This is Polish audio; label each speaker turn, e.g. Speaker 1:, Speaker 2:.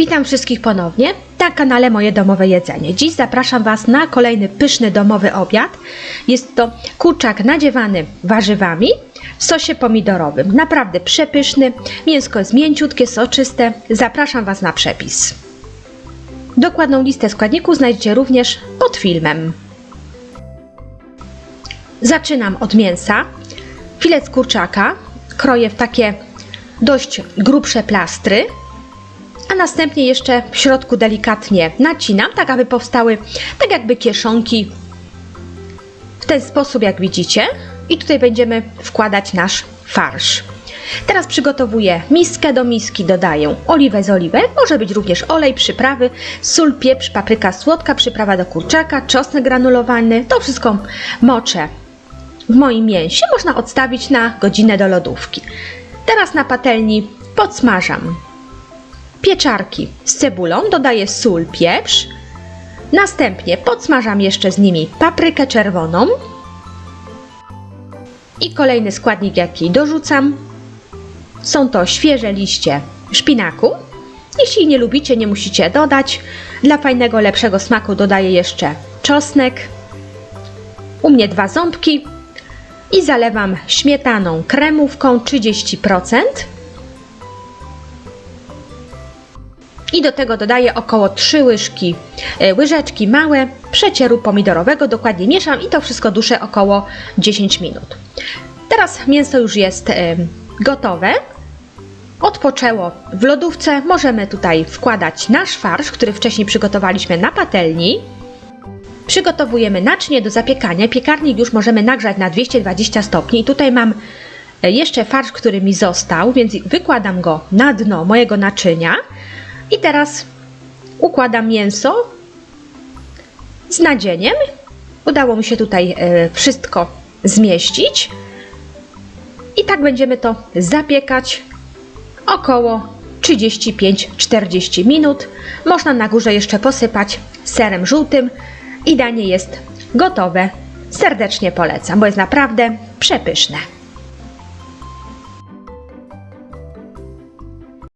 Speaker 1: Witam wszystkich ponownie na kanale Moje Domowe Jedzenie. Dziś zapraszam Was na kolejny pyszny domowy obiad. Jest to kurczak nadziewany warzywami w sosie pomidorowym. Naprawdę przepyszny, mięsko jest mięciutkie, soczyste. Zapraszam Was na przepis. Dokładną listę składników znajdziecie również pod filmem. Zaczynam od mięsa. Filet kurczaka kroję w takie dość grubsze plastry a następnie jeszcze w środku delikatnie nacinam, tak aby powstały tak jakby kieszonki w ten sposób, jak widzicie. I tutaj będziemy wkładać nasz farsz. Teraz przygotowuję miskę. Do miski dodaję oliwę z oliwek, może być również olej, przyprawy, sól, pieprz, papryka słodka, przyprawa do kurczaka, czosnek granulowany. To wszystko moczę w moim mięsie. Można odstawić na godzinę do lodówki. Teraz na patelni podsmażam pieczarki z cebulą, dodaję sól, pieprz. Następnie podsmażam jeszcze z nimi paprykę czerwoną. I kolejny składnik, jaki dorzucam, są to świeże liście szpinaku. Jeśli nie lubicie, nie musicie dodać. Dla fajnego, lepszego smaku dodaję jeszcze czosnek. U mnie dwa ząbki. I zalewam śmietaną kremówką 30%. I do tego dodaję około 3 łyżki, e, łyżeczki małe przecieru pomidorowego. Dokładnie mieszam i to wszystko duszę około 10 minut. Teraz mięso już jest e, gotowe. Odpoczęło w lodówce. Możemy tutaj wkładać nasz farsz, który wcześniej przygotowaliśmy na patelni. Przygotowujemy naczynie do zapiekania. Piekarnik już możemy nagrzać na 220 stopni. I tutaj mam e, jeszcze farsz, który mi został, więc wykładam go na dno mojego naczynia. I teraz układam mięso z nadzieniem. Udało mi się tutaj e, wszystko zmieścić. I tak będziemy to zapiekać około 35-40 minut. Można na górze jeszcze posypać serem żółtym i danie jest gotowe. Serdecznie polecam, bo jest naprawdę przepyszne.